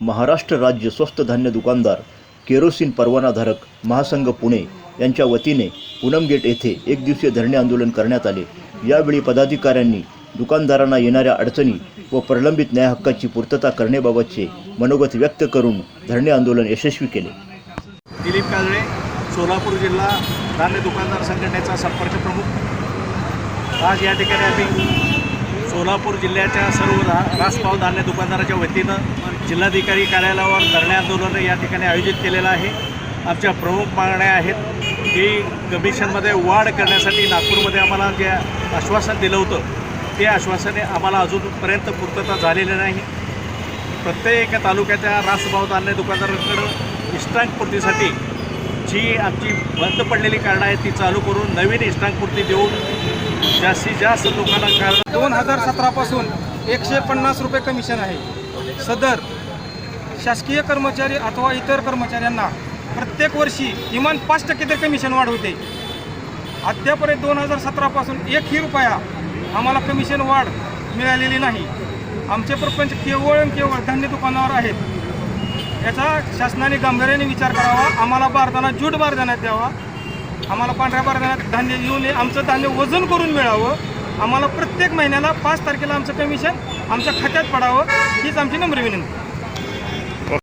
महाराष्ट्र राज्य स्वस्त धान्य दुकानदार केरोसिन परवानाधारक महासंघ पुणे यांच्या वतीने पूनम गेट येथे एक दिवसीय धरणे आंदोलन करण्यात आले. यावेळी पदाधिकाऱ्यांनी दुकानदारांना येणाऱ्या अडचणी व प्रलंबित न्याय हक्काची पूर्तता करण्याबाबतचे मनोगत व्यक्त करून धरणे आंदोलन यशस्वी केले. दिलीप काजळे सोलापूर जिल्हा धान्य दुकानदार संघटनेचा संपर्क प्रमुख. आज या ठिकाणी आम्ही सोलापूर जिल्ह्याच्या सर्व रासपाव धान्य दुकानदाराच्या वतीनं जिल्हाधिकारी कार्यालयावर धरणे आंदोलन या ठिकाणी आयोजित केलेलं आहे. आमच्या प्रमुख मागण्या आहेत की कमिशनमध्ये वाढ करण्यासाठी नागपूरमध्ये आम्हाला जे आश्वासन दिलं होतं ते आश्वासने आम्हाला अजूनपर्यंत पूर्तता झालेली नाही. प्रत्येक तालुक्याच्या रासभाव धान्य दुकानदाराकडं इष्टांकपूर्तीसाठी जी आमची बंद पडलेली कारणं आहेत ती चालू करून नवीन इष्टांकपूर्ती देऊन जास्तीत जास्त लोकांना कारण दोन हजार सतरापासून एकशे पन्नास रुपये कमिशन आहे. सदर शासकीय कर्मचारी अथवा इतर कर्मचाऱ्यांना प्रत्येक वर्षी किमान पाच टक्के ते कमिशन वाढवते. अद्यापर्यंत दोन हजार सतरापासून एकही रुपया आम्हाला कमिशन वाढ मिळालेली नाही. आमचे प्रपंच केवळ आणि केवळ धान्य दुकानावर आहेत. याचा शासनाने गांभीर्याने विचार करावा आम्हाला बारदाना जूट बारदाण्यात द्यावा आम्हाला पांढऱ्या बारदाण्यात धान्य येऊन आमचं धान्य वजन करून मिळावं. आम्हाला प्रत्येक महिन्याला पाच तारखेला आमचं कमिशन आमच्या खात्यात पडावं हीच आमची नम्र विनंती.